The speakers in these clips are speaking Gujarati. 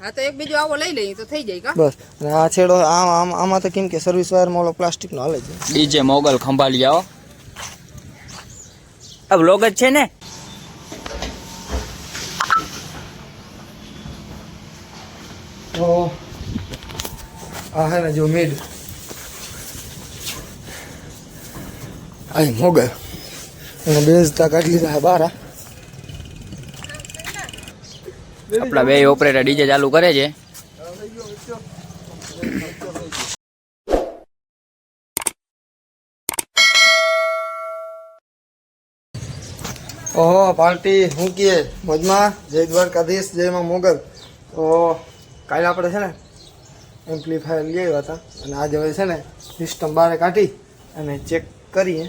હા તો એક બીજો આવો લઈ લઈએ તો થઈ જાય કા? બસ. અને આ છેડો આમ આમ આમાં તો કેમ કે સર્વિસ વાયરમાં ઓલો પ્લાસ્ટિકનો હાલે છે. ડીજે મોગલ ખંભાળી આવો. આ બ્લોગ જ છે ને? તો આ હે ને જો મિડ આ મોગલ. અને બેઝતા કાઢી લીધા હે બારા. આપણા બે ઓપરેટર ડીજે ચાલુ કરે છે. ઓહો, પાર્ટી, હું કીએ? મોજમાં? જય દ્વારકાધીશ જયમાં મોગલ. તો કાલે આપણે છે ને એમ્પ્લીફાયર લઈ આવ્યા હતા. અને આજે હવે છે ને સિસ્ટમ બહાર કાઢી અને ચેક કરીએ.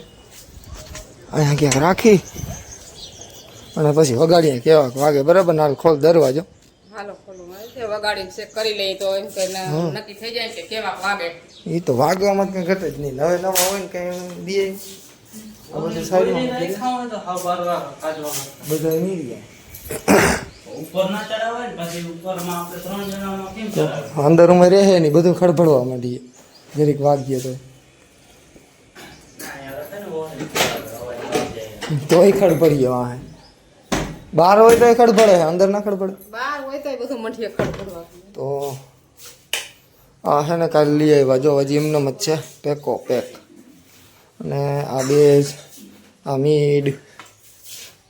અહીંયા ક્યાંક રાખી. અને પછી વગાડીએ કેવા વાગે બરાબર ના ખોલ દરવાજો. હાલો ખોલું. મારે છે વગાડીને ચેક કરી લઈએ તો એમ કે ના- હમ. નક્કી થઈ જાય કે કેવા વાગે? એ તો વાગવામાં કંઈ ઘટે જ નહીં. નવે નવા હોય ને કંઈ દે આ બધું સારું બધા નહીં રહ્યા અંદર ઉમે રહે નહીં બધું ખડભડવા માંડીએ. જરીક વાગીએ તો. તોય ખડભડીએ વાહે. બહાર હોય તોય ખડભડે અંદર ના ખડભડે બહાર હોય તો બધું મઠીએ ખડખડવા તો આ છે ને કાલે લઈ આવ્યા. જો હજી એમને જ છે. પેકો પેક. અને આ બેઝ આ મીડ.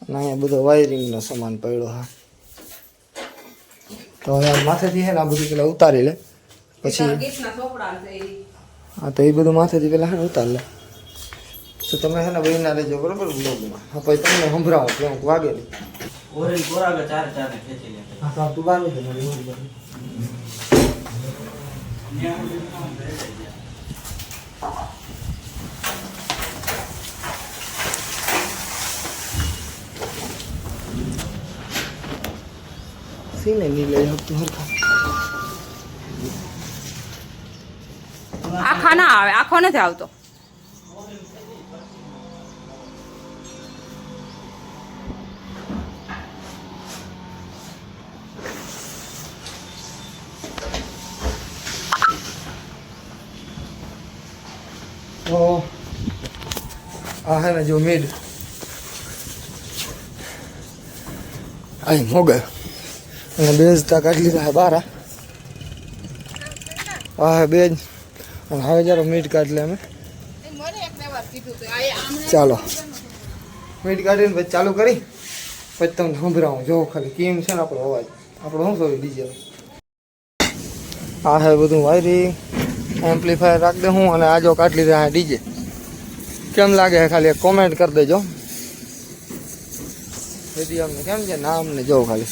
અને અહીંયા બધો વાયરિંગનો સામાન પડ્યો હા. તો હવે માથેથી છે ને આ બધું પેલા ઉતારી લે. પછી હા તો એ બધું માથેથી પેલા ઉતારી લે. તો તમે હે ને બહીના લેજો બરોબર? બ્લોગમાં હા પછી તમને સંભળાવો કેમ વાગે નહીં હા તો આ તું બાર છે બરોબર સીને નહીં લઈ હરખા. આખા ના આવે આખો નથી આવતો. તો આ હે ને જો મીડ. આઈ મોગલ અને બેઝતા કાઢી લીધા બારા. હે બેજ અને હવે જરા મીટ કાઢ લે અમે. ચાલો. મીટ કાઢીને પછી ચાલુ કરી. પછી તમને સંભળાવું. જો ખાલી કેમ છે ને આપણો અવાજ. આપણો શું સોરી ડીજે આ હે બધું વાયરિંગ એમ્પ્લીફાયર રાખી દે હું અને આજો કાટલી કાઢી આ ડીજે. કેમ લાગે છે ખાલી? કોમેન્ટ કરી દેજો. બધી અમને કેમ છે? ના અમને જો ખાલી.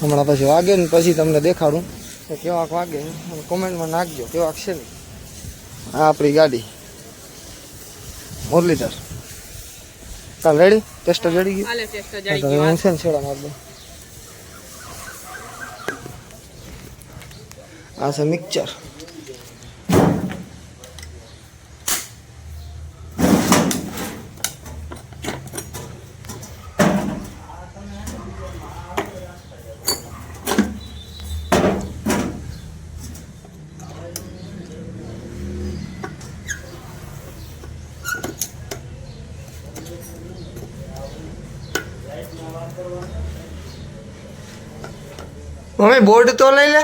હમણાં પછી વાગે ને પછી તમને દેખાડું. કે કેવાક વાગે કોમેન્ટમાં નાખજો. કેવાક છે ને. આ આપણી ગાડી. મુરલીધર. ચાલ રેડી? ટેસ્ટર હા, ગયો છે ને છેડા મારી આ છે મિક્સર મમ્મી બોર્ડ તો લઈ લે.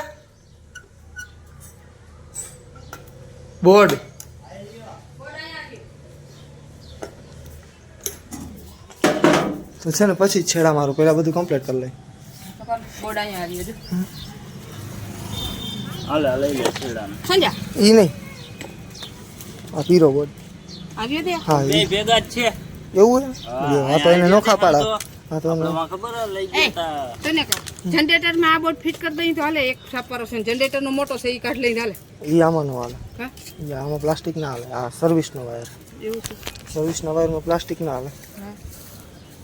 બોર્ડ. તો છે ને પછી છેડા મારું પેલા બધું કમ્પ્લીટ કરી લઈ. બોર્ડ અહીંયા આવી હજુ હાલે લઈ લે છેડાને. સંજા ઈ નહીં. આ પીરો બોર્ડ. આવ્યો તે? હા બે ભેગા જ છે. એવું છે આ તો એને નોખા પાડા. આ તો એમને આપણમાં ખબર હે, લઈ ગયા તા. તને જનરેટરમાં આ બોર્ડ ફિટ કરી દઈએ તો હાલે એક છાપરો છે જનરેટરનો મોટો છે એ કાઢ લઈને હાલે. ઈ આમાં નો હાલે. હા? આમાં પ્લાસ્ટિક ના હાલે. આ સર્વિસનો વાયર એવું છે? સર્વિસના વાયરમાં પ્લાસ્ટિક ના હાલે.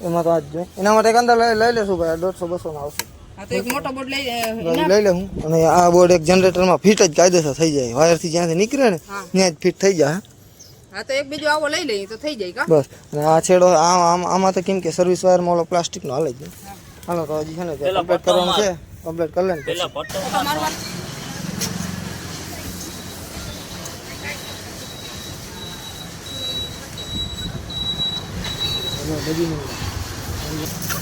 એમાં તો આજ જો. એના માટે એક અંદર લઈ લઈ લેશું ભાઈ. દોઢસો બસો ના આવશે. હા તો એક મોટો બોર્ડ લઈ અ, તો ઈ એના- લઈ લે હું અને આ બોર્ડ એક જનરેટરમાં ફિટ જ કાયદેસર થઈ જાય. વાયરથી જ્યાંથી નીકળે ને ત્યાં જ ફિટ થઈ જાય હા તો એક બીજો આવો લઈ લઈએ તો થઈ જાય કા? બસ. અને આ છેડો આમ આમ આમાં તો કેમ કે સર્વિસ વાયરમાં ઓલો પ્લાસ્ટિકનો હાલે જ ને. હાલો તો હજી છે ને પેલા કમ્પ્લીટ કરવાનું છે. કમ્પ્લીટ કરી લેને વાત એમાં બધી નહીં. બાજુ લઈ લો.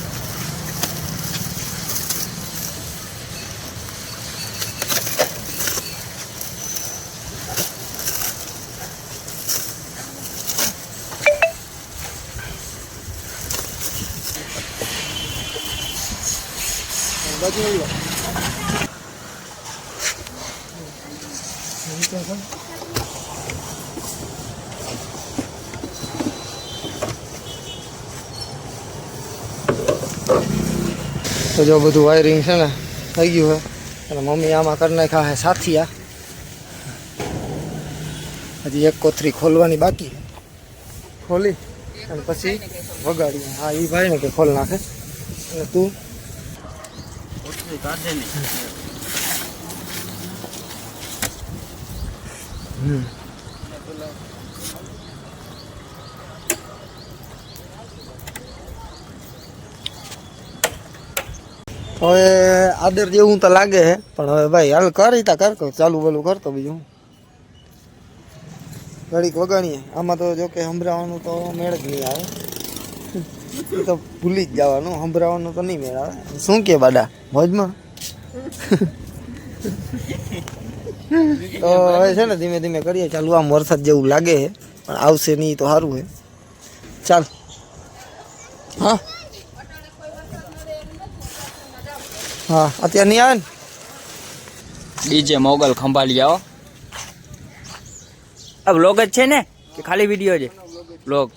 તો જો બધું વાયરિંગ છે ને, થઈ ગયું છે અને મમ્મી આમાં કરી નાખ્યા હે સાથિયા. હજી એક કોથરી ખોલવાની બાકી ખોલી અને પછી વગાડી હા એ ભાઈ ને કે ખોલ નાખે. અને તું? હવે આદર જેવું તો લાગે છે, પણ હવે ભાઈ હાલ કરી તા કર ચાલુ બોલું કરતો બીજું. ઘડીક વગાડીએ. આમાં તો જો કે સંભળાવવાનું તો મેળ જ નહીં આવે. તો ભૂલી જ જવાનું સંભળાવવાનું તો નહીં મેળ આવે. શું કે બાડા મોજમાં? તો હવે છે ને ધીમે ધીમે કરીએ ચાલુ આમ વરસાદ જેવું લાગે છે પણ આવશે નહીં તો સારું છે. ચાલ. હા? હા અત્યારે નહીં આવે ને? ડીજે મોગલ ખંભાળી આવો. આ બ્લોગ જ છે ને? કે ખાલી વીડિયો છે? બ્લોગ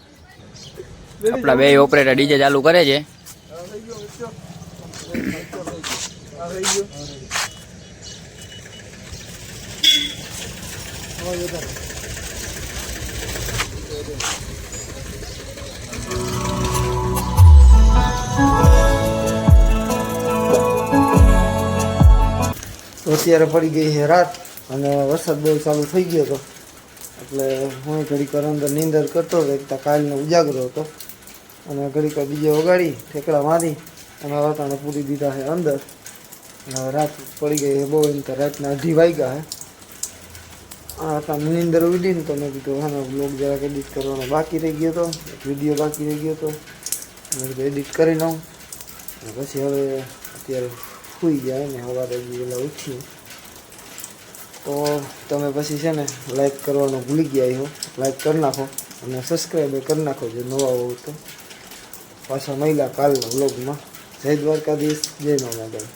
આપણા બે ઓપરેટર ડીજે ચાલુ કરે છે. અત્યારે પડી ગઈ છે રાત અને વરસાદ બહુ ચાલુ થઈ ગયો હતો. એટલે હું ઘડીક અંદર નીંદર કરતો હતો કાલનો ઉજાગરો હતો. અને ઘડીક બીજે વગાડી, ઠેકડા મારી અને વાતાને પૂરી દીધા છે અંદર. હવે રાત પડી ગઈ બહુ એમ તો રાતના અઢી વાગ્યા હે આ તમે નીંદર ઉડી ને તો મેં કીધું હા બ્લોગ જરાક એડિટ કરવાનો બાકી રહી ગયો હતો વીડિયો બાકી રહી ગયો હતો એડિટ કરી લઉં પછી હવે અત્યારે સુઈ જાય ને સવારે પહેલાં ઉઠીએ તો તમે પછી છે ને લાઈક કરવાનું ભૂલી ગયા હો લાઈક કરી નાખો અને સબસ્ક્રાઈબ કરી નાખો, જે નવા હોવ તો. પાછા મહિલા કાલના વ્લોગમાં જય દ્વારકાધીશ જય મા મોગલ